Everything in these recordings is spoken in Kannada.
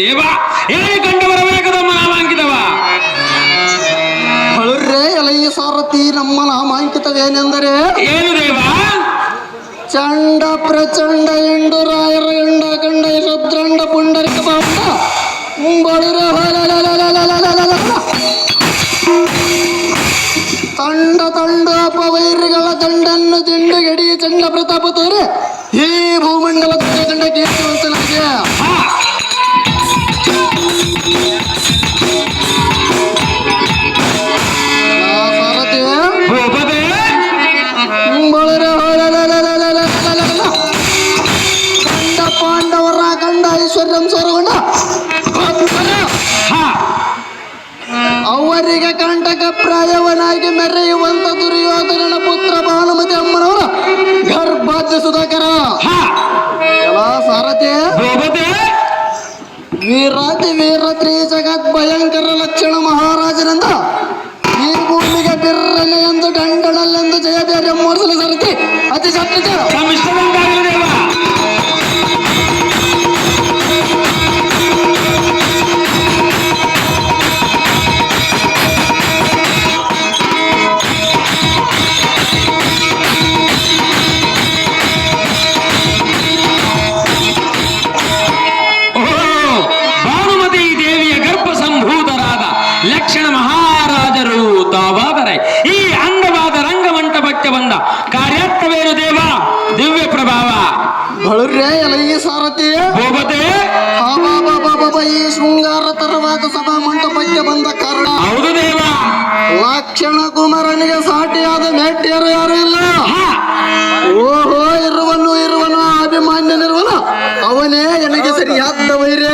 ದೇವ ಎಲೆ ಕಂಡು ಬರಬೇಕದ ನಾಮಾಂಕಿತವ ಹಳುರ್ರೆ ಎಲೆಯ ಸಾರಥಿ ನಮ್ಮ ನಾಮಾಂಕಿತವೇನೆಂದರೆ? ಏನು ದೇವ? ಚಂಡ ಪ್ರಚಂಡ ಎಂಡು ರಾಯರ ಎಂಡ ಕಂಡ ಶುದ್ರಂಡ ಪುಂಡರಿಕ ಬಾಂಡ ಮುಂಬಳಿರ ತಂಡ ತಂಡ ಅಪವೈರಿಗಳ ದಂಡನ್ನು ದಿಂಡು ಗಡಿ ಚಂಡ ಪ್ರತಾಪ ತೋರೆ ಈ ಭೂಮಂಡಲ ತಂಡ ಕೇಳಿಸುವಂತೆ ಅವರಿಗೆ ಕಂಟಕ ಪ್ರಾಯವನಾಗಿ ಮೆರೆಯುವಂತ ದುರ್ಯೋಧನನ ಪುತ್ರ ಬಾಲಮತಿ ಅಮ್ಮನವರ ಗರ್ಭಾಧ್ಯ ಸುಧಾಕರ. ವೀರಾತಿ ಸಾರಥಿ ವೀರಾತಿ ವೀರತ್ರಿ ಜಗತ್ ಭಯಂಕರ ಲಕ್ಷಣ ಮಹಾರಾಜನಿಂದ ಈ ಭೂಮಿಗೆ ಬಿರ್ರನೆ ಎಂದು ಗಂಡನಲ್ಲೆಂದು ಜಯಬೇರೆ ಮೂಡಿಸಲು ಸಾರಥಿ ಅತಿ ಸತ್ಯ. ತರವಾದ ಸಭಾ ಮಂಟಪಕ್ಕೆ ಬಂದ ಕಾರಣ ಹೌದು ದೇವ. ಲಕ್ಷಣ ಕುಮಾರನಿಗೆ ಸಾಟಿಯಾದ ಮೇಟಿಯರು ಯಾರು ಇಲ್ಲ. ಓಹೋ ಇರುವನು ಇರುವನು ಅಭಿಮಾನ್ಯನಿರುವನು ಅವನೇ ನನಗೆ ಸರಿಯಾದ ವೈರ್ಯ?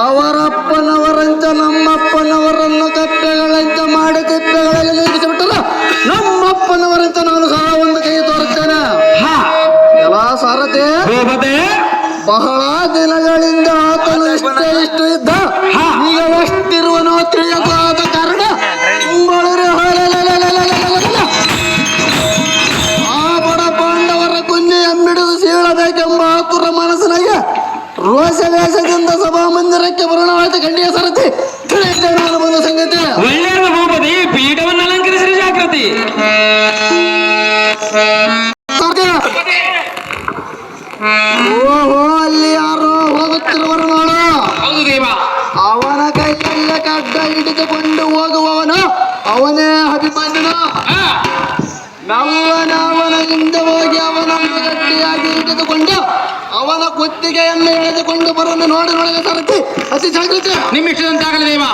ಅವರಪ್ಪನವರಂತ ನಮ್ಮಪ್ಪನವರನ್ನು ಕಪ್ಪೆಗಳಂತ ಮಾಡಿ ಕಪ್ಪೆಗಳಲ್ಲಿ ನಿಲ್ಲಿಸಿಬಿಟ್ಟಲ್ಲ ನಮ್ಮಪ್ಪನವರಂತ ನಾನು ಸಹ ಒಂದು ಕೈ ತೋರುತ್ತೇನೆ ಹಾ. ಎಲ್ಲ ಸಾರಥಿ ಬಹಳ ದಿನಗಳಿಂದ ಮಂದಿರಕ್ಕೆ ಗಂಡಿಯ ಸರತಿ. ಬಂದ ಸಂಗತಿ. ಒಳ್ಳೆಯ ಭೂಪತಿ ಪೀಠವನ್ನು ಅಲಂಕರಿಸಿದ ಜಾಗೃತಿ. ಓಹೋ ಅಲ್ಲಿ ಯಾರೋ ಹೋಗುತ್ತಿರುವರು ನೋಡು ಹೌದು ದೇವ. ಅವನ ಕೈಯಲ್ಲ ಕಡ್ಡ ಹಿಡಿದುಕೊಂಡು ಹೋಗುವವನು ಅವನೇ ಅಭಿಮನ್ಯನು ನಮ್ಮನವನ ಹಿಂದೆ ಹೋಗಿ ಅವನ ಗಟ್ಟಿಯಾಗಿ ಹಿಡಿದುಕೊಂಡು ಅವನ ಕುತ್ತಿಗೆಯನ್ನು ಎಳೆದುಕೊಂಡು ಬರೋನು ನೋಡಿ ನೋಡಿದ ಸರತಿ. ಹಸಿ ಸಾಗುತ್ತೆ ನಿಮ್ಮ ಇಷ್ಟದಂತೆ ಆಗಲಿ ದೈವ.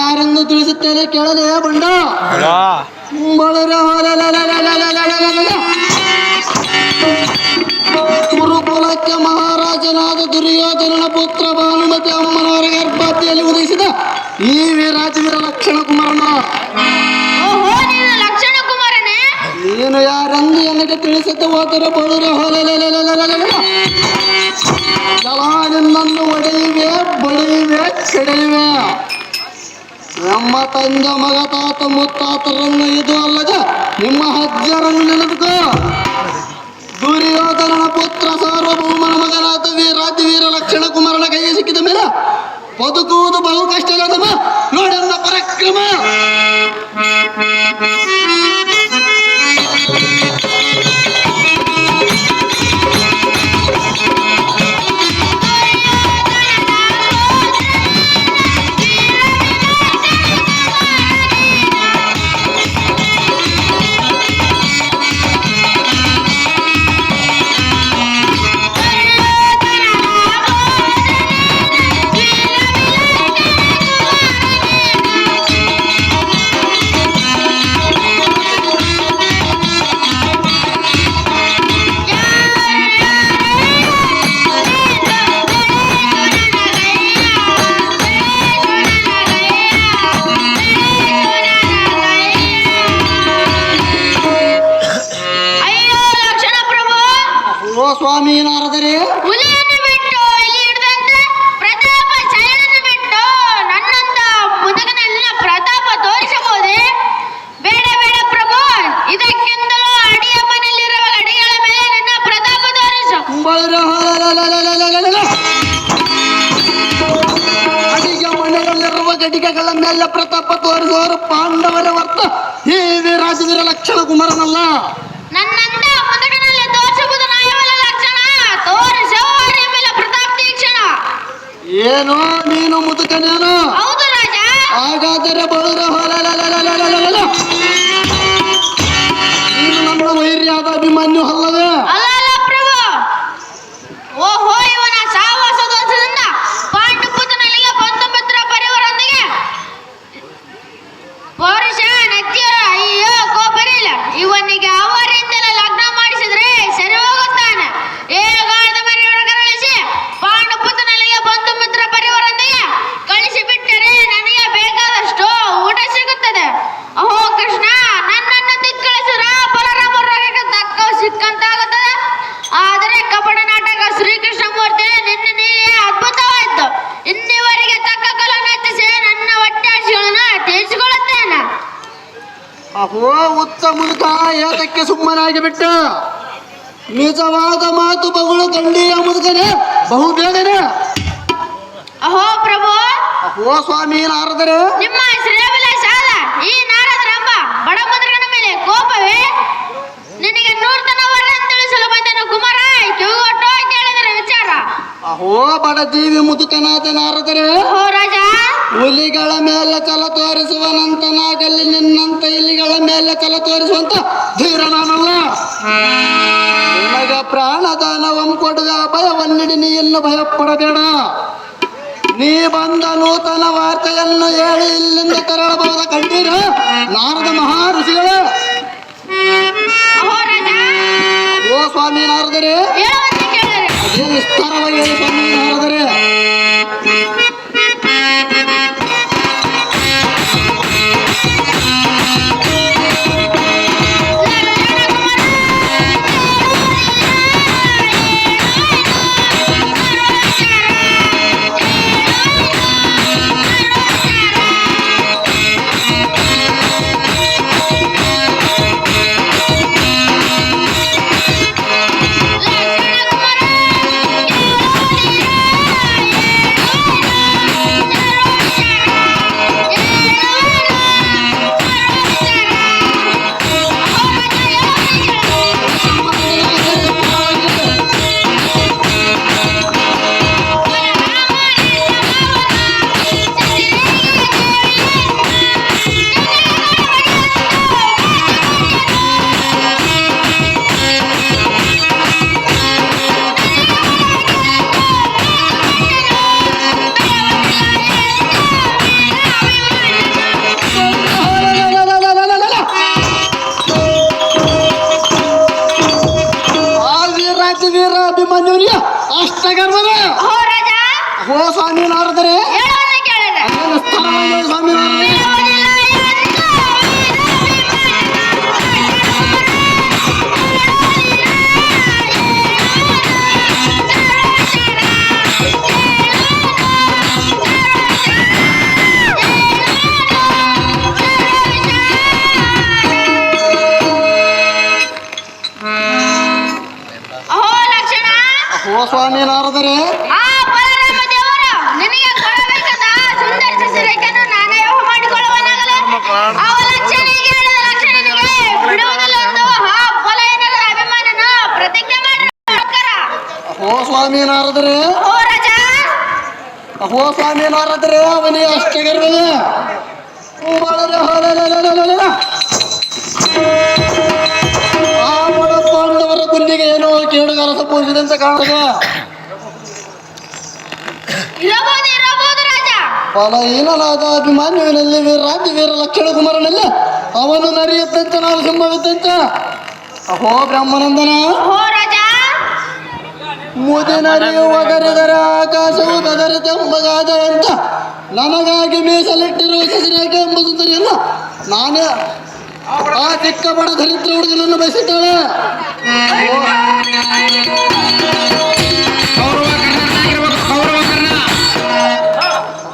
ಯಾರನ್ನು ತಿಳಿಸುತ್ತೇನೆ ಕೇಳಲೇ ಬಂಡ ಬಳರ ಕುರುಕುಲಕ್ಕೆ ಮಹಾರಾಜನಾದ ದುರ್ಯೋಧನ ಪುತ್ರ ಭಾನುಮತಿ ಅಮ್ಮನವರ ಗರ್ಭಾತಿಯಲ್ಲಿ ಉದಯಿಸಿದ ಈ ವೀರಾಜವೀರ ಲಕ್ಷಣ ಕುಮಾರನ ನೀನು ಯಾರಂದು ಎನಗೆ ತಿಳಿಸದೆ ಹೋದರೆ ಬಳುರ ಹೊಲ ಒಡೆಯುವೆ ಬಳಿಯುವೆ ಕೆಡೆಯುವೆ ನಮ್ಮ ತಂದ ಮಗ ತಾತ ಮುತ್ತಾತರನ್ನು ಇದು ಅಲ್ಲದ ನಿಮ್ಮ ಹಜ್ಜರನ್ನು ನೆನೆದುಕೋ ದುರ್ಯೋಧನನ ಪುತ್ರ ಸಾರ್ವಭೌಮನ ಮಗನಾದ ವೀರಾತಿ ವೀರ ಲಕ್ಷಣ ಕುಮಾರನ ಕೈಗೆ ಸಿಕ್ಕಿದ ಮೇಲೆ ಬದುಕುವುದು ಬಹು ಕಷ್ಟ ನೋಡನ್ನ ಪರಾಕ್ರಮ. ಓ ಸ್ವಾಮಿ ನಾರದರೆ. ಹುಲಿಯನ್ನು ಬಿಟ್ಟು ಇಲ್ಲಿ ಹಿಡಿದಂತೆ ಪ್ರತಾಪ ಚಯನನ್ನು ಬಿಟ್ಟು ನನ್ನಂತ ಮುದುಕನಲ್ಲಿನ ಪ್ರತಾಪ ತೋರಿಸಬಹುದೇ? ಬೇಡ ಬೇಡ ಪ್ರಭು ಇದಕ್ಕಿಂತಲೂ ಅಡಿಯ ಮನೆಯಲ್ಲಿರುವ ಅಡಿಗಳ ಮೇಲೆ ನನ್ನ ಪ್ರತಾಪ ತೋರಿಸು. ಅಡಿಗೆ ಮನೆಯಲ್ಲಿರುವ ಗಡಿಗೆಗಳ ಮೇಲೆ ಪ್ರತಾಪ ತೋರಿಸುವವರು ಪಾಂಡವರ ವರ್ತ. ಈ ರಾಜವೀರ ಲಕ್ಷಣ ಕುಮಾರನಲ್ಲ ನನ್ನಂತ ಮುದುಕನಲ್ಲಿ ತೋರಿಸುವುದು ನ್ಯಾಯವಲ್ಲ ಲಕ್ಷಣ ತೋರಿಸು ಅವರ ಮೇಲೆ ಪ್ರತಾಪ ತೀಕ್ಷಣ ಏನು ನೀನು ಮುದುಕನೇನು. ಹೌದು ರಾಜ. ಹಾಗಾದರೆ ಬಳುರ ನೀನು ನಮ್ಮ ವೈರ್ಯಾದ ಅಭಿಮನ್ಯು ಅಲ್ಲವೇ? ಬಿಟ್ಟ ನಿಜವಾದ ಮಾತು ಬಗಳು ಕಂಡಿಯ ಮುದುಕನೆ ಬಹು ಬೇಗನೆ. ಅಹೋ ಪ್ರಭು. ಅಹೋ ಸ್ವಾಮಿ ನಾರದರು. ನಿಮ್ಮ ಶ್ರೇಯಭಿಲಾಷ ಅಲ್ಲ ಈ ನಾರದರಂಬ ಬಡ ಮುದುಕನ ಮೇಲೆ ಕೋಪವೇ? ನಿನಗೆ ನೂರ್ತನ ವರ ತಿಳಿಸಲು ಬಂದನು ಕುಮಾರ ಕಿವಿಗೊಟ್ಟು ಅಂತ ಹೇಳಿದರೆ ವಿಚಾರ. ಅಹೋ ಬಡ ಜೀವಿ ಮುದುಕನಾದ ನಾರದರು. ಅಹೋ ರಾಜ ಹುಲಿಗಳ ಮೇಲೆ ಛಲ ತೋರಿಸುವನಂತನಾಗಲಿ ನಿನ್ನಂತ ಇಲಿಗಳ ಮೇಲೆ ತಲೆ ತೋರಿಸುವಂತ ಧೀರ ನಾನಲ್ಲ ನಿನಗ ಪ್ರಾಣದಾನವಂ ಕೊಡುವ ಭಯವನ್ನಿಡಿ ನೀ ಇನ್ನು ಭಯಪಡಬೇಡ. ನೀ ಬಂದ ನೂತನ ವಾರ್ತೆಯನ್ನು ಹೇಳಿ ಇಲ್ಲಿಂದ ತೆರಳಬಹುದ ಕಂಡೀರ ನಾರದ ಮಹಾ ಋಷಿಗಳೇ ಓ ಸ್ವಾಮಿ ನಾರದರೇ. ಅದೇ ವಿಸ್ತಾರವಾಗಿ ಹೇಳಿ ಸ್ವಾಮಿ ನಾರದರೆ. ಹೋ ಸ್ವಾಮಿ ನಾರದ್ರೆ. ಓ ರಾಜ. ಹೋ ಸ್ವಾಮಿ ನಾರದರೆ ಅವನಿಗೆ ಅಷ್ಟೇ ಬಾಳರೆ ಹೊಲಲಲಲಲಲ. ಆ ಬಡ ಪಾಂಡವರ ಕುಂದಿಗೆ ಏನೋ ಕೇಡುಗಾಲ ಸಂಭವಿಸಿದಂತೆ ಕಾಣುತ್ತದೆ. ಇರಬಹುದು ಇರಬಹುದು ರಾಜ. ಫಲಹೀನನಾದ ಅಭಿಮಾನ್ಯುವಿನಲ್ಲಿ ವೀರರಾಜ್ಯ ವೀರ ಲಕ್ಷಣ ಕುಮಾರನಲ್ಲಿ ಅವನು ನಡೆಯುತ್ತಂತೆ ನಾನು ಸಿಂಹವಿದ್ದಂತೆ ಅಹೋ ಬ್ರಹ್ಮನಂದನ. ಓ ರಾಜ. ಮುದಿ ನಡೆಯುವ ಗರಿದರೆ ಆಕಾಶವು ಬೆದರಿತೆಂಬಗಾದ ಅಂತ ನನಗಾಗಿ ಮೀಸಲಿಟ್ಟಿರುವ ಸಸಿರೇಖೆ ಎಂಬ ಸುಂದರಿಯಲ್ಲ ನಾನೇ ಆ ಚಿಕ್ಕ ಬಡ ದರಿದ್ರ ಹುಡುಗನನ್ನು ಬಯಸಿದ್ದಾಳೆ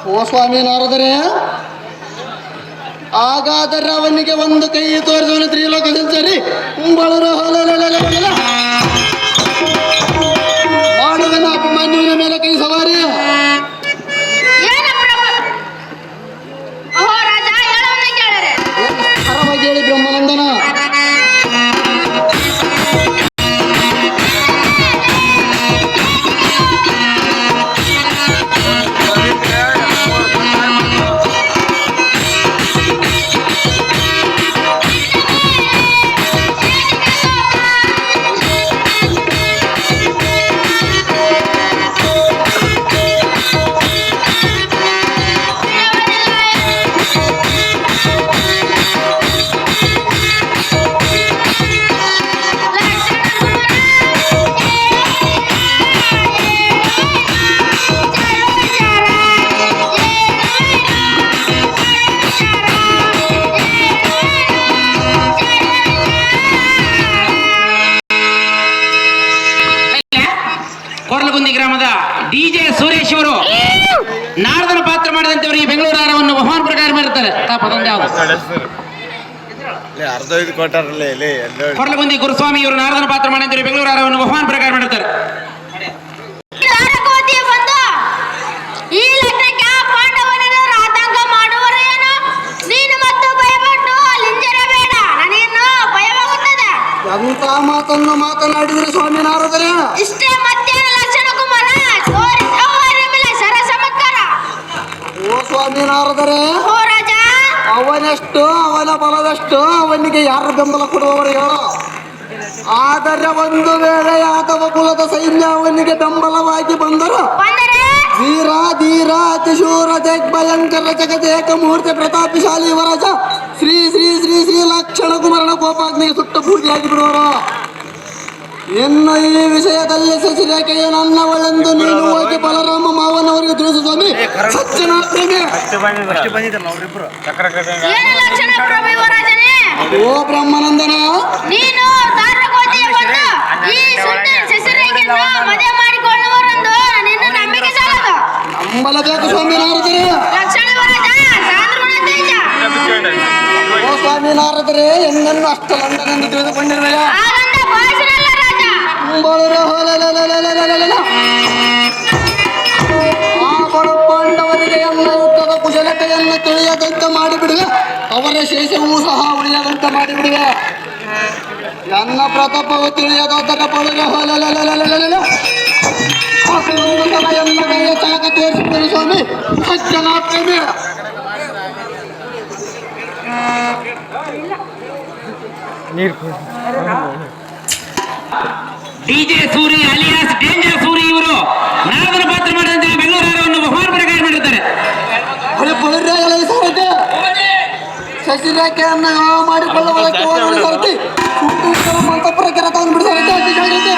ಓ ಸ್ವಾಮಿ ನಾರದರೆ, ಹಾಗಾದರೆ ಅವನಿಗೆ ಒಂದು ಕೈ ತೋರಿಸುವ ತ್ರಿಲೋಕ ಸಂಚಾರಿ ಬಳರ ಹೊಲಲಲಲಲಲ. ಪದೊಂದು ಯಾವುದು ಅರ್ಧ ಇದು ಕೊಟ್ಟಾರಲ್ಲ ಇಲ್ಲಿ ಕೊರಲಗುಂದಿ ಗುರುಸ್ವಾಮಿ ಇವರು ನಾರದನ ಪಾತ್ರ ಮಾಡಿದ್ರು ಬೆಂಗಳೂರು ಆರವನ್ನು ಬಹುಮಾನ ಪ್ರಕಾರ ಮಾಡಿರ್ತಾರೆ ಮಾತನ್ನು ಮಾತನಾಡಿದ್ರೆ ಸ್ವಾಮಿ ನಾರದರೇ? ಇಷ್ಟೇ ಮತ್ತೆ ಲಕ್ಷಣ ಕುಮಾರ? ಓ ಸ್ವಾಮಿ ನಾರದರೇ. ಅವನೆಷ್ಟು ಅವನ ಬಲದಷ್ಟು ಅವನಿಗೆ ಯಾರು ಬೆಂಬಲ ಕೊಡುವವರು ಹೇಳೋ. ಆದರೆ ಒಂದು ವೇಳೆ ಯಾದವ ಕುಲದ ಸೈನ್ಯ ಅವನಿಗೆ ಬೆಂಬಲವಾಗಿ ಬಂದರು ವೀರ ಧೀರ ಅತಿಶೂರ ಭಯಂಕರ ಜಗದೇಕ ಮೂರ್ತಿ ಪ್ರತಾಪಶಾಲಿ ವರಜ ಶ್ರೀ ಶ್ರೀ ಶ್ರೀ ಶ್ರೀ ಲಕ್ಷಣ ಕುಮಾರನ ಗೋಪಾಗ್ನಿಗೆ ಸುಟ್ಟ ಪೂಜೆಯಾಗಿ ಬಿಡುವರು. ಇನ್ನು ಈ ವಿಷಯದಲ್ಲಿ ಸಚಿರೇಖೆಯ ನನ್ನ ಒಳಂದು. ನೀನು ಹೋಗಿ ಬಲರಾಮ ಮಾವನವರಿಗೆ ತಿಳಿಸು ಸ್ವಾಮಿ. ಓ ಬ್ರಹ್ಮನಂದನ. ನಂಬಲಬೇಕು ಸ್ವಾಮಿ ನಾರದರೆ. ಓ ಸ್ವಾಮಿ ನಾರದರೇ ಎಂದನ್ನು ಅಷ್ಟು ಲಂಡನೆಂದು ತಿಳಿದುಕೊಂಡಿರುವ ಅಂಬಳರ ಆ ಪಾಂಡವರಿಗೆ ಎಲ್ಲ ಯುದ್ಧದ ಕುಶಲತೆಯನ್ನು ತಿಳಿಯದಂತೆ ಅವರ ಶೇಷವೂ ಸಹ ಉಳಿಯದಂತೆ ಮಾಡಿಬಿಡುವೆ. ನನ್ನ ಪ್ರತಾಪವು ತಿಳಿಯದೊದ್ದರ ಪಡುವ ಹೊಲಲಲಲಲಲಲ. ಎಲ್ಲ ಕೈಯ ಚಾಕ ಸ್ವಾಮಿ. ನೀರು DJ Suri alias danger Suri ಇವರು ನಾರದನ ಪಾತ್ರ ಮಾಡಿದಂತೆ ಬೆಂಗಳೂರು ಆಹಾರವನ್ನು ಬಹುಮಾನ ಪ್ರಕಾರ ಮಾಡಿದ್ದಾರೆ. ಸಾರತೆ ಶಶಿರೇಖೆಯನ್ನು ವಿವಾಹ ಮಾಡಿಕೊಳ್ಳುವುದಕ್ಕೆ ಹೋಗುವ ಸಾರಥಿ ಸುಟ್ಟು ಮಂತಪುರ ಕೆರೆ ತಂದು ಬಿಡಿಸಾರತೆ